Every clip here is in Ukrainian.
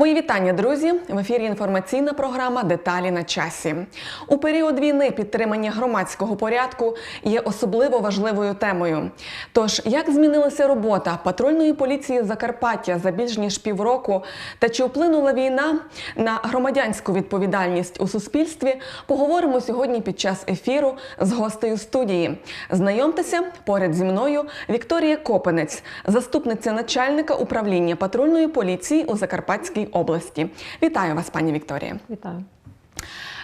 Мої вітання, друзі! В ефірі інформаційна програма Деталі на часі. У період війни підтримання громадського порядку є особливо важливою темою. Тож, як змінилася робота патрульної поліції Закарпаття за більш ніж півроку, та чи вплинула війна на громадянську відповідальність у суспільстві, поговоримо сьогодні під час ефіру з гостею студії. Знайомтеся поряд зі мною Вікторія Копенець, заступниця начальника управління патрульної поліції у Закарпатській області. Вітаю вас, пані Вікторія. Вітаю.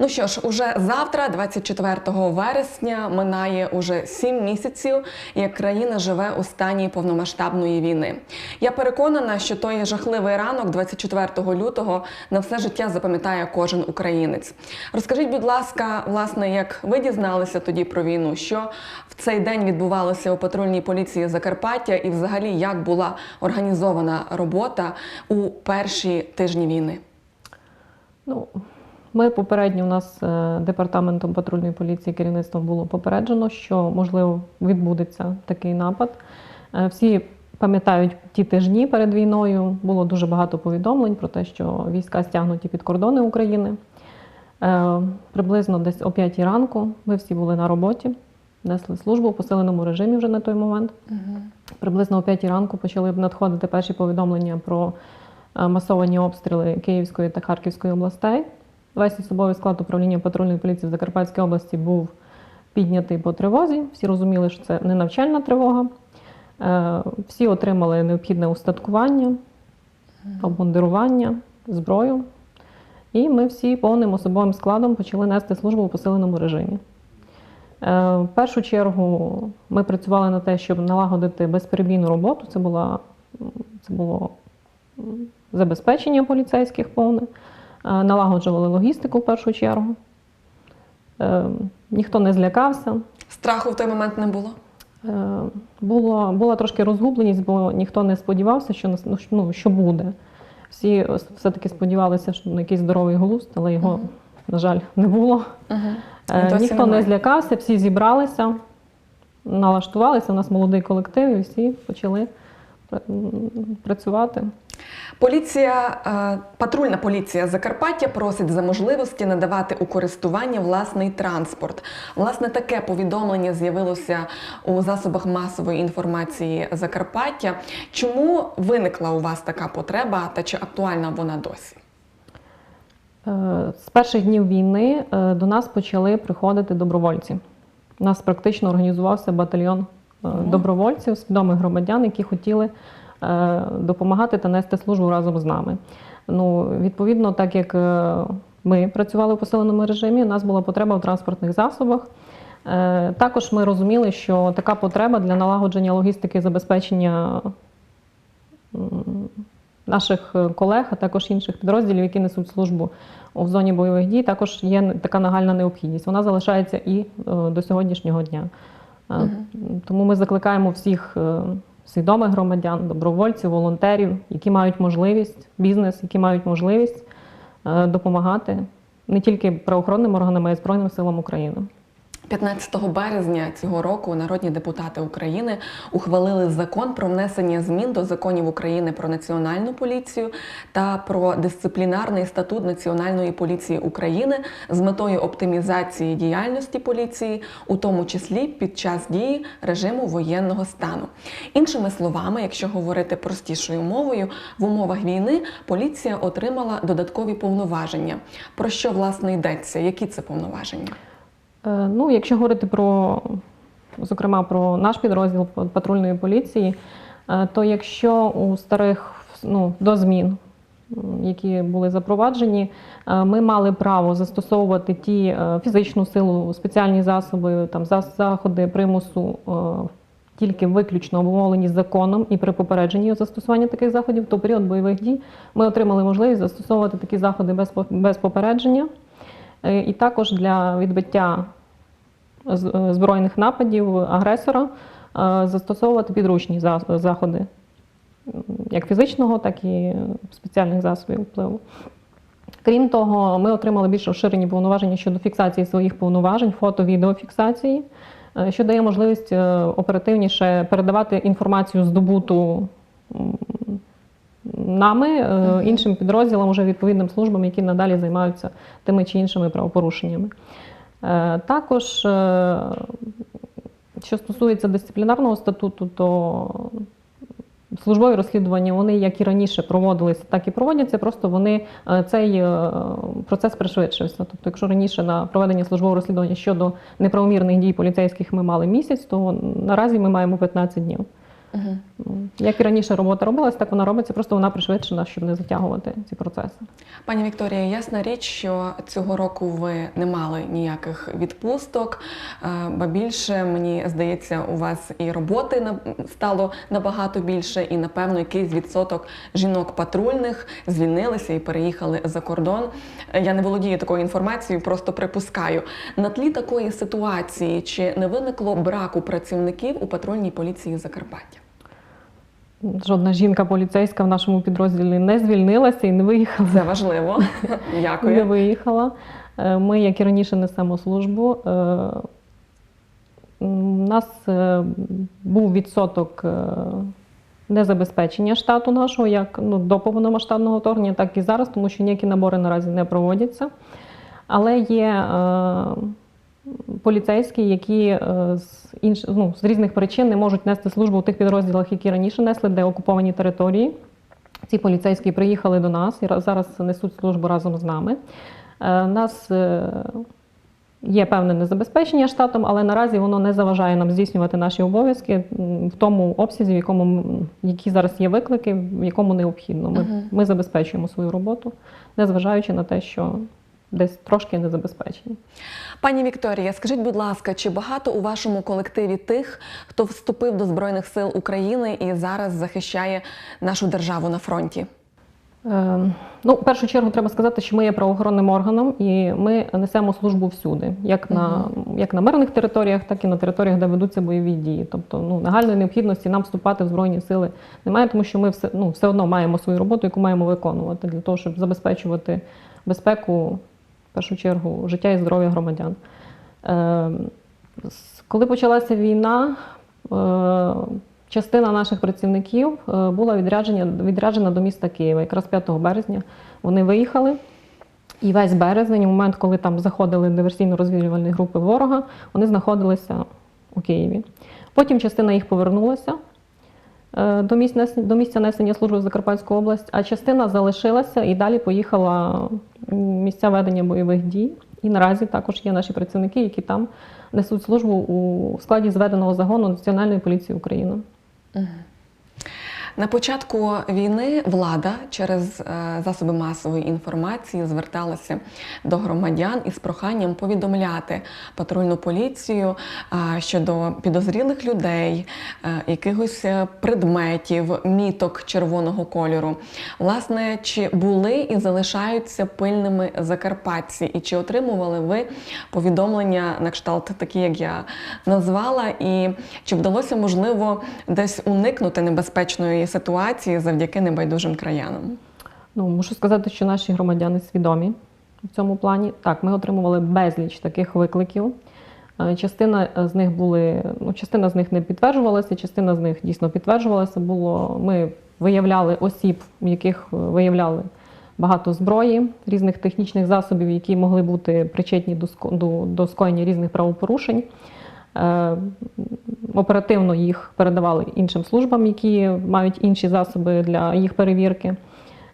Ну що ж, уже завтра, 24 вересня, минає уже сім місяців, як країна живе у стані повномасштабної війни. Я переконана, що той жахливий ранок, 24 лютого, на все життя запам'ятає кожен українець. Розкажіть, будь ласка, власне, як ви дізналися тоді про війну, що в цей день відбувалося у патрульній поліції Закарпаття, і взагалі як була організована робота у перші тижні війни? Ну, ми попередньо у нас е, департаментом патрульної поліції керівництвом було попереджено, що можливо відбудеться такий напад. Е, Всі пам'ятають ті тижні перед війною. Було дуже багато повідомлень про те, що війська стягнуті під кордони України. Е, Приблизно десь о 5 ранку ми всі були на роботі, несли службу в посиленому режимі вже на той момент. Приблизно о 5 ранку почали надходити перші повідомлення про масовані обстріли Київської та Харківської областей. Весь особовий склад управління патрульної поліції в Закарпатській області був піднятий по тривозі. Всі розуміли, що це не навчальна тривога. Е, Всі отримали необхідне устаткування, обмундирування, зброю. І ми всі повним особовим складом почали нести службу у посиленому режимі. Е, В першу чергу ми працювали на те, щоб налагодити безперебійну роботу. Це, була, це було забезпечення поліцейських повне, налагоджували логістику в першу чергу. Е, Ніхто не злякався. Страху в той момент не було. Е, Було, була трошки розгубленість, бо ніхто не сподівався, що, ну, що- ну, буде. Всі все-таки сподівалися, що на якийсь здоровий глузд, але його, Мгм. на жаль, не було. Е, Досі Ніхто не немає. злякався, всі зібралися, налаштувалися. У нас молодий колектив, і всі почали працювати. Поліція, е, патрульна поліція Закарпаття просить за можливості надавати у користування власний транспорт. Власне, таке повідомлення з'явилося у засобах масової інформації Закарпаття. Чому виникла у вас така потреба та чи актуальна вона досі? Е, З перших днів війни е, до нас почали приходити добровольці. У нас практично організувався батальйон добровольців, свідомих громадян, які хотіли допомагати та нести службу разом з нами. Ну, відповідно, так як е, ми працювали в посиленому режимі, у нас була потреба в транспортних засобах. Е, Також ми розуміли, що така потреба для налагодження логістики забезпечення наших е, колег, а також інших підрозділів, які несуть службу у зоні бойових дій, також є така нагальна необхідність. Вона залишається і е, до сьогоднішнього дня. Е, Мгм. Тому ми закликаємо всіх е, свідомих громадян, добровольців, волонтерів, які мають можливість, бізнес, які мають можливість е, допомагати не тільки правоохоронним органам, а й Збройним силам України. 15 березня цього року народні депутати України ухвалили закон про внесення змін до законів України про національну поліцію та про дисциплінарний статут Національної поліції України з метою оптимізації діяльності поліції, у тому числі під час дії режиму воєнного стану. Іншими словами, якщо говорити простішою мовою, в умовах війни поліція отримала додаткові повноваження. Про що власне йдеться? Які це повноваження? Е, Ну, якщо говорити про, зокрема, про наш підрозділ патрульної поліції, е, то якщо у старих ну, до змін, які були запроваджені, е, ми мали право застосовувати ті фізичну силу, спеціальні засоби, там заходи примусу. Тільки виключно обумовлені законом і при попередженні застосування таких заходів, то період бойових дій ми отримали можливість застосовувати такі заходи без, по- без попередження. І також для відбиття збройних нападів агресора е, застосовувати підручні заходи як фізичного, так і спеціальних засобів впливу. Крім того, ми отримали більш розширені повноваження щодо фіксації своїх повноважень, фото-відеофіксації, е, що дає можливість е, оперативніше передавати інформацію здобуту нами, е, іншим підрозділам, уже відповідним службам, які надалі займаються тими чи іншими правопорушеннями. Е, Також, е, що стосується дисциплінарного статуту, то службові розслідування вони як і раніше проводилися, так і проводяться. Просто вони е, цей процес пришвидшився. Тобто, якщо раніше на проведення службового розслідування щодо неправомірних дій поліцейських ми мали місяць, то наразі ми маємо 15 днів. Мгм. Як і раніше робота робилась, так вона робиться, просто вона пришвидшена, щоб не затягувати ці процеси. Пані Вікторія, ясна річ, що цього року ви не мали ніяких відпусток, е, ба більше мені здається, у вас і роботи стало набагато більше, і напевно якийсь відсоток жінок патрульних звільнилися і переїхали за кордон. Я не володію такою інформацією, просто припускаю. На тлі такої ситуації чи не виникло браку працівників у патрульній поліції Закарпаття? Жодна жінка поліцейська в нашому підрозділі не звільнилася і не виїхала. Це важливо. Дякую. Не виїхала. Е, Ми, як і раніше, несемо службу. Е, У нас е, був відсоток незабезпечення штату нашого, як ну, до повномасштабного вторгнення, так і зараз, тому що ніякі набори наразі не проводяться. Але є поліцейські, які е, з, інш, ну, з різних причин не можуть нести службу у тих підрозділах, які раніше несли, де окуповані території. Ці поліцейські приїхали до нас і ра- зараз несуть службу разом з нами. Е, У нас е, є певне незабезпечення штатом, але наразі воно не заважає нам здійснювати наші обов'язки в тому обсязі, в якому які зараз є виклики, в якому необхідно. Ми, ми забезпечуємо свою роботу, незважаючи на те, що десь трошки незабезпечені. Пані Вікторія, скажіть, будь ласка, чи багато у вашому колективі тих, хто вступив до Збройних сил України і зараз захищає нашу державу на фронті? Е, Ну, в першу чергу треба сказати, що ми є правоохоронним органом і ми несемо службу всюди, як на, як на мирних територіях, так і на територіях, де ведуться бойові дії. Тобто ну, нагальної необхідності нам вступати в Збройні сили немає, тому що ми все, ну, все одно маємо свою роботу, яку маємо виконувати для того, щоб забезпечувати безпеку, в першу чергу, життя і здоров'я громадян. Е, Коли почалася війна, е, частина наших працівників е, була відряджена, до міста Києва. Якраз 5 березня вони виїхали. І весь березень, у момент, коли там заходили диверсійно-розвідувальні групи ворога, вони знаходилися у Києві. Потім частина їх повернулася до місць до місця несення служби в Закарпатську область, а частина залишилася і далі поїхала в місця ведення бойових дій. І наразі також є наші працівники, які там несуть службу у складі зведеного загону Національної поліції України. На початку війни влада через е, засоби масової інформації зверталася до громадян із проханням повідомляти патрульну поліцію е, щодо підозрілих людей, е, якихось предметів, міток червоного кольору. Власне, чи були і залишаються пильними закарпатці, і чи отримували ви повідомлення на кшталт такі, як я назвала, і чи вдалося можливо десь уникнути небезпечної ситуації завдяки небайдужим краянам? Ну, мушу сказати, що наші громадяни свідомі в цьому плані. Так, ми отримували безліч таких викликів. Е, Частина з них були, ну, частина з них не підтверджувалася, частина з них дійсно підтверджувалася. Було ми виявляли осіб, в яких е, виявляли багато зброї, різних технічних засобів, які могли бути причетні до до, до скоєння різних правопорушень. Е, Оперативно їх передавали іншим службам, які мають інші засоби для їх перевірки.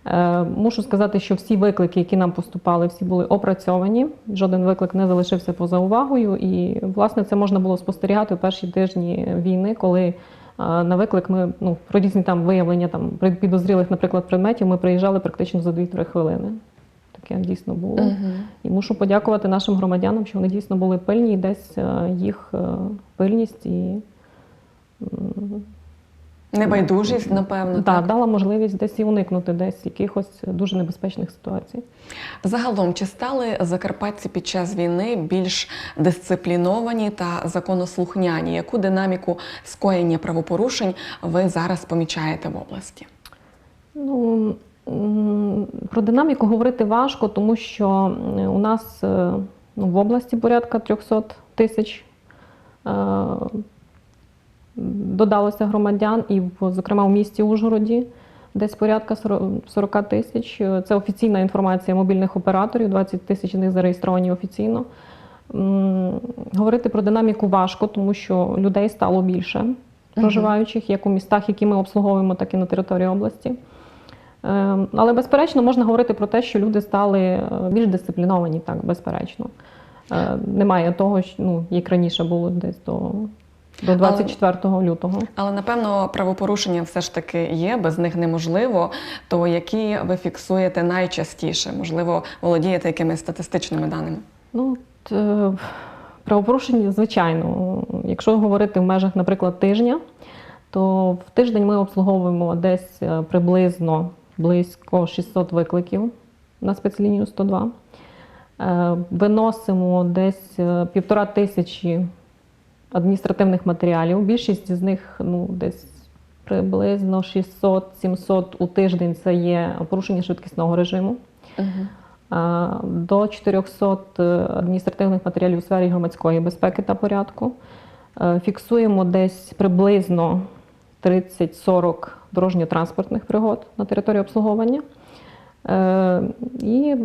Е, Мушу сказати, що всі виклики, які нам поступали, всі були опрацьовані. Жоден виклик не залишився поза увагою. І, власне, це можна було спостерігати у перші тижні війни, коли е, на виклик ми ну, про різні там виявлення там підозрілих, наприклад, предметів ми приїжджали практично за 2-3 хвилини. Таке дійсно було. І мушу подякувати нашим громадянам, що вони дійсно були пильні, і десь е, їх е, пильність і Небайдужість, напевно, да, так? дала можливість десь і уникнути десь якихось дуже небезпечних ситуацій. Загалом, чи стали закарпатці під час війни більш дисципліновані та законослухняні? Яку динаміку скоєння правопорушень ви зараз помічаєте в області? Ну, про динаміку говорити важко, тому що у нас е, ну, в області порядка 300 тисяч е, додалося громадян, і, зокрема, в місті Ужгороді Десь порядка 40 40 тисяч. Це офіційна інформація мобільних операторів, 20 тисяч з них зареєстровані офіційно. Говорити про динаміку важко, тому що людей стало більше проживаючих, як у містах, які ми обслуговуємо, так і на території області. Е, Але безперечно можна говорити про те, що люди стали е, більш дисципліновані, так, безперечно. Е, Немає того, що, ну, як раніше було десь до, до 24 лютого. Але напевно правопорушення все ж таки є, без них неможливо. То які ви фіксуєте найчастіше? Можливо, володієте якимись статистичними даними? Ну, от, е, правопорушення, звичайно, якщо говорити в межах, наприклад, тижня, то в тиждень ми обслуговуємо десь приблизно близько 600 викликів на спецлінію 102. Е, Виносимо десь е, півтора тисячі адміністративних матеріалів. Більшість з них ну, десь приблизно 600-700 у тиждень це є порушення швидкісного режиму. А, До 400 адміністративних матеріалів у сфері громадської безпеки та порядку. Фіксуємо десь приблизно 30-40 дорожньо-транспортних пригод на території обслуговування. Е, І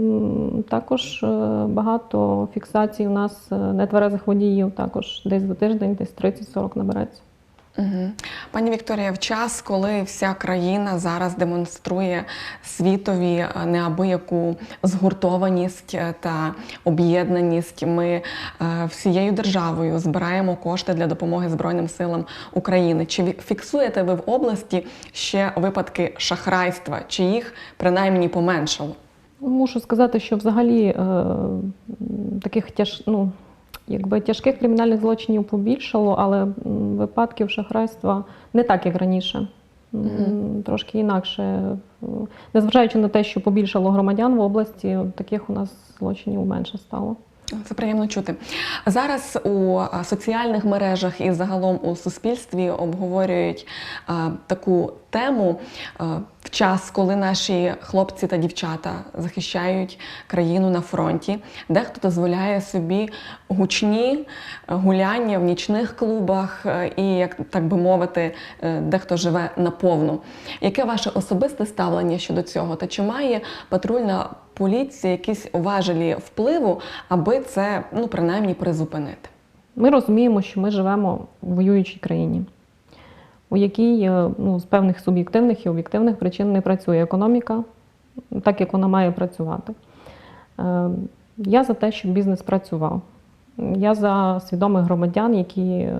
також е, багато фіксацій у нас е, нетверезих водіїв, також десь за тиждень, десь 30-40 набереться. Угу. Пані Вікторія, в час, коли вся країна зараз демонструє світові е, неабияку згуртованість е, та об'єднаність, ми е, всією державою збираємо кошти для допомоги Збройним силам України. Чи фіксуєте ви в області ще випадки шахрайства, чи їх принаймні поменшало? Мушу сказати, що взагалі е, таких тяж, ну, якби тяжких кримінальних злочинів побільшало, але випадків шахрайства не так, як раніше. Мгм. Трошки інакше. Незважаючи на те, що побільшало громадян в області, таких у нас злочинів менше стало. Це приємно чути. Зараз у соціальних мережах і загалом у суспільстві обговорюють таку тему в час, коли наші хлопці та дівчата захищають країну на фронті. Дехто дозволяє собі гучні гуляння в нічних клубах і, як так би мовити, е, дехто живе наповну. Яке ваше особисте ставлення щодо цього? Та чи має патрульна поліція якісь важелі впливу, аби це ну принаймні призупинити? Ми розуміємо, що ми живемо в воюючій країні, у якій е, ну, з певних суб'єктивних і об'єктивних причин не працює економіка так, як вона має працювати. Е, Я за те, щоб бізнес працював. Я за свідомих громадян, які е,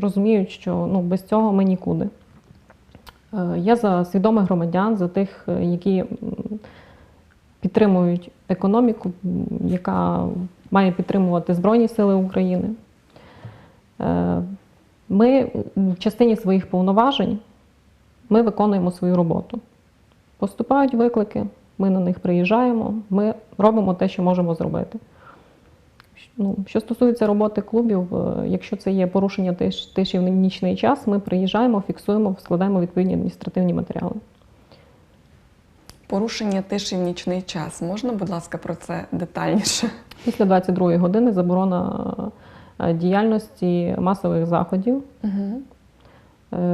розуміють, що ну, без цього ми нікуди. Е, Я за свідомих громадян, за тих, е, які підтримують економіку, яка має підтримувати Збройні Сили України. Е, Ми в частині своїх повноважень ми виконуємо свою роботу. Поступають виклики, ми на них приїжджаємо, ми робимо те, що можемо зробити. Ну, що стосується роботи клубів, е, якщо це є порушення тиші в нічний час, ми приїжджаємо, фіксуємо, складаємо відповідні адміністративні матеріали. Порушення тиші в нічний час. Можна, будь ласка, про це детальніше? Після 22 години заборона е, діяльності масових заходів Угу.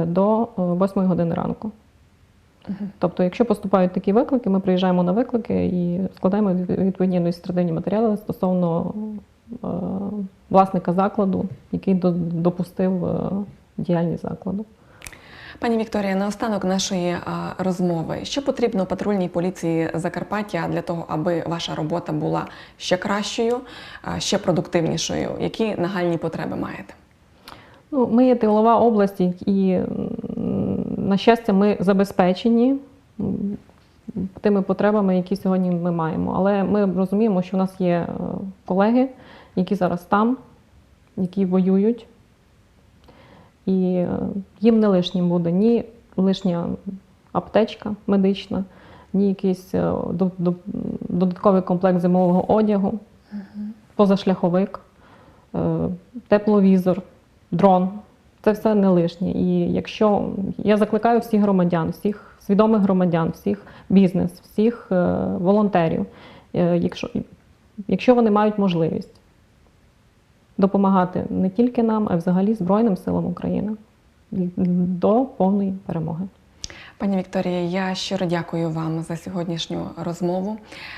до 8 години ранку. Тобто, якщо поступають такі виклики, ми приїжджаємо на виклики і складаємо відповідні адміністративні матеріали стосовно власника закладу, який допустив е, діяльність закладу. Пані Вікторія, наостанок нашої розмови. Що потрібно патрульній поліції Закарпаття для того, аби ваша робота була ще кращою, ще продуктивнішою? Які нагальні потреби маєте? Ну, ми є тилова область, і, на щастя, ми забезпечені тими потребами, які сьогодні ми маємо. Але ми розуміємо, що в нас є е, колеги, які зараз там, які воюють. І е, їм не лишнім буде ні лишня аптечка медична, ні якийсь е, до- до- додатковий комплект зимового одягу, позашляховик, е, тепловізор, дрон. Це все не лишнє. І якщо я закликаю всіх громадян, всіх свідомих громадян, всіх бізнес, всіх волонтерів, якщо, якщо вони мають можливість допомагати не тільки нам, а й взагалі Збройним силам України до повної перемоги. Пані Вікторія, я щиро дякую вам за сьогоднішню розмову,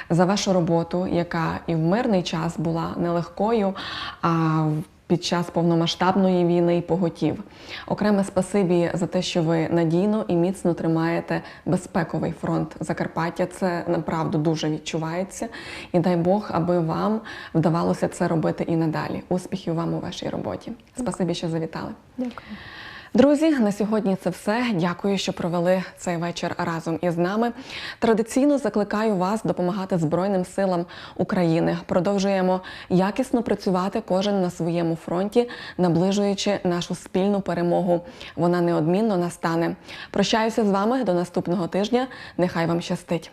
за вашу роботу, яка і в мирний час була нелегкою, а під час повномасштабної війни і поготів. Окреме спасибі за те, що ви надійно і міцно тримаєте безпековий фронт Закарпаття. Це направду дуже відчувається. І дай Бог, аби вам вдавалося це робити і надалі. Успіхів вам у вашій роботі. Спасибі, що завітали. Дякую. Друзі, на сьогодні це все. Дякую, що провели цей вечір разом із нами. Традиційно закликаю вас допомагати Збройним силам України. Продовжуємо якісно працювати кожен на своєму фронті, наближуючи нашу спільну перемогу. Вона неодмінно настане. Прощаюся з вами до наступного тижня. Нехай вам щастить.